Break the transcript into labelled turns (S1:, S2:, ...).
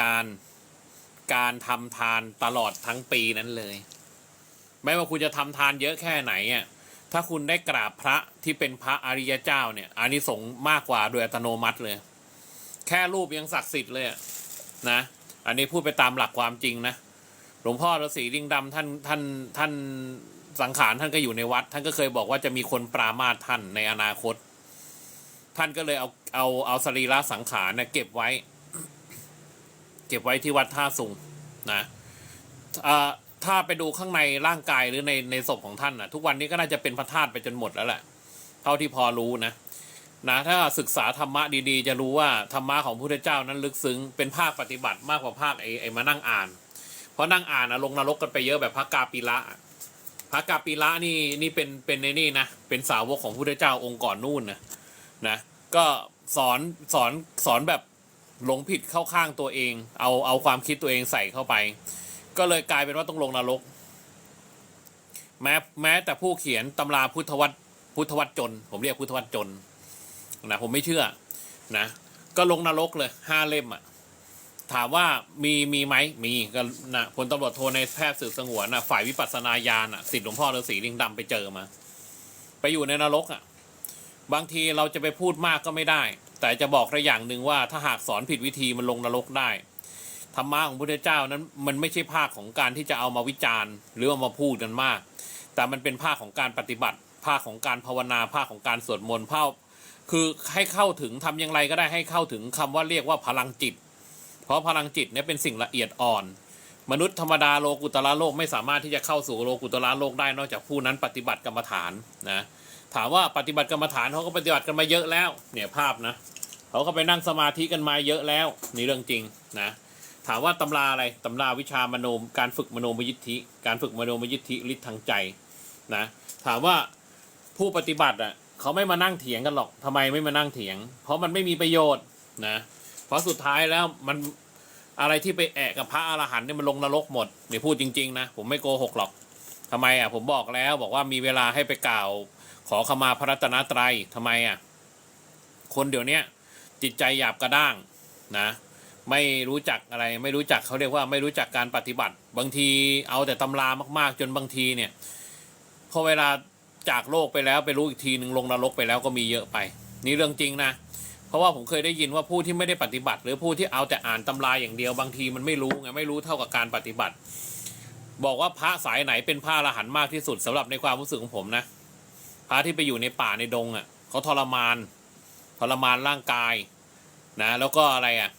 S1: การการทำทานตลอดทั้งปีนั้นเลย ไม่ว่าคุณจะทำทานเยอะแค่ไหนอะถ้าคุณได้กราบพระที่เป็นพระอริยเจ้าเนี่ยอานิสงส์มากกว่าโดยอัตโนมัติเลย แค่รูปยังศักดิ์สิทธิ์เลยะนะ อันนี้พูดไปตามหลักความจริงนะหลวงพ่อฤาษีลิงดำท่านท่านท่านสังขารท่านก็อยู่ในวัด ท่านก็เคยบอกว่าจะมีคนปรามาท่านในอนาคต ท่านก็เลยเอาเอาเอาสรีระสังขารนะเก็บไว้ ก็บไว้ที่วัดท่าสุงนะถ้าไปดูข้างในร่างกายหรือในในศพของท่านนะทุกวันนี้ก็น่าจะเป็นพระธาตุไปจนหมดแล้วแหละเท่าที่พอรู้นะนะถ้าศึกษาธรรมะดีๆ จะรู้ว่าธรรมะของพระพุทธเจ้านั้นลึกซึ้งเป็นภาคปฏิบัติมากกว่าภาคไอ้ไอ้มานั่งอ่าน เพราะนั่งอ่านอะลงนรกกันไปเยอะแบบพระกาปิละอะพระกาปิละนี่นี่เป็นเป็นในนี่นะเป็นสาวกของพระพุทธเจ้าองค์ก่อนนู่นนะนะก็สอนสอนสอนแบบ หลงผิดเข้าข้างตัวเอง เอาเอาความคิดตัวเองใส่เข้าไป ก็เลยกลายเป็นว่าต้องลงนรก แม้แม้แต่ผู้เขียนตำราพุทธวัตรพุทธวัตรจน ผมเรียกพุทธวัตรจนนะผมไม่เชื่อนะก็ลงนรกเลยห้าเล่มอะถามว่ามีมีไหมมีก็นะพลตำรวจโทในแพทย์สืบสงวนนะฝ่ายวิปัสสนาญาณอะสิทธิหลวงพ่อฤาษีลิงดำไปเจอมา ไปอยู่ในนรกอะ บางทีเราจะไปพูดมากก็ไม่ได้ แต่จะบอกได้อย่างหนึ่งว่าถ้าหากสอนผิดวิธีมันลงนรกได้ธรรมะของพระพุทธเจ้านั้นมันไม่ใช่ภาคของการที่จะเอามาวิจารณ์ หรือเอามาพูดกันมาก แต่มันเป็นภาคของการปฏิบัติ ภาคของการภาวนาภาคของการสวดมนต์ภาคคือให้เข้าถึงทำอย่างไรก็ได้ให้เข้าถึงคำว่าเรียกว่าพลังจิต เพราะพลังจิตเนี่ยเป็นสิ่งละเอียดอ่อน มนุษย์ธรรมดาโลกุตละโลกไม่สามารถที่จะเข้าสู่โลกุตละโลกได้นอกจากผู้นั้นปฏิบัติกรรมฐานนะ ถามว่าปฏิบัติกรรมฐานเขาก็ปฏิบัติกันมาเยอะแล้ว เนี่ยภาพนะเขาก็ไปนั่งสมาธิกันมาเยอะแล้วนี่เรื่องจริงนะถามว่าตำราอะไรตำราวิชามโนมการฝึกมโนมยิทธิการฝึกมโนมยิทธิฤทธิ์ทางใจนะถามว่าผู้ปฏิบัติอะเขาไม่มานั่งเถียงกันหรอกทำไมไม่มานั่งเถียง เพราะมันไม่มีประโยชน์นะเพราะสุดท้ายแล้วมันอะไรที่ไปแอะกับพระอรหันต์เนี่ยมันลงนรกหมดเนี่พูดจริงๆนะผมไม่โกหกหรอกทำไมอะผมบอกแล้วบอกว่ามีเวลาให้ไปกล่าว ขอขมาพระรัตนตรัยทำไมอะคนเดี๋ยวเนี้จิตใจหยาบกระด้างนะไม่รู้จักอะไรไม่รู้จักเขาเรียกว่าไม่รู้จักการปฏิบัติ บางทีเอาแต่ตำรามากๆ จนบางทีเนี่ยพอเวลาจากโลกไปแล้วไปรู้อีกทีหนึ่งลงนรกไปแล้วก็มีเยอะไป นี่เรื่องจริงนะ เพราะว่าผมเคยได้ยินว่าผู้ที่ไม่ได้ปฏิบัติ หรือผู้ที่เอาแต่อ่านตำราอย่างเดียว บางทีมันไม่รู้ไงไม่รู้เท่ากับการปฏิบัติ บอกว่าพระสายไหนเป็นพระอรหันต์มากที่สุดสำหรับในความรู้สึกของผมนะ พระที่ไปอยู่ในป่าในดงอะเขาทรมาน ทรมานร่างกายนะ แล้วก็อะไรอะ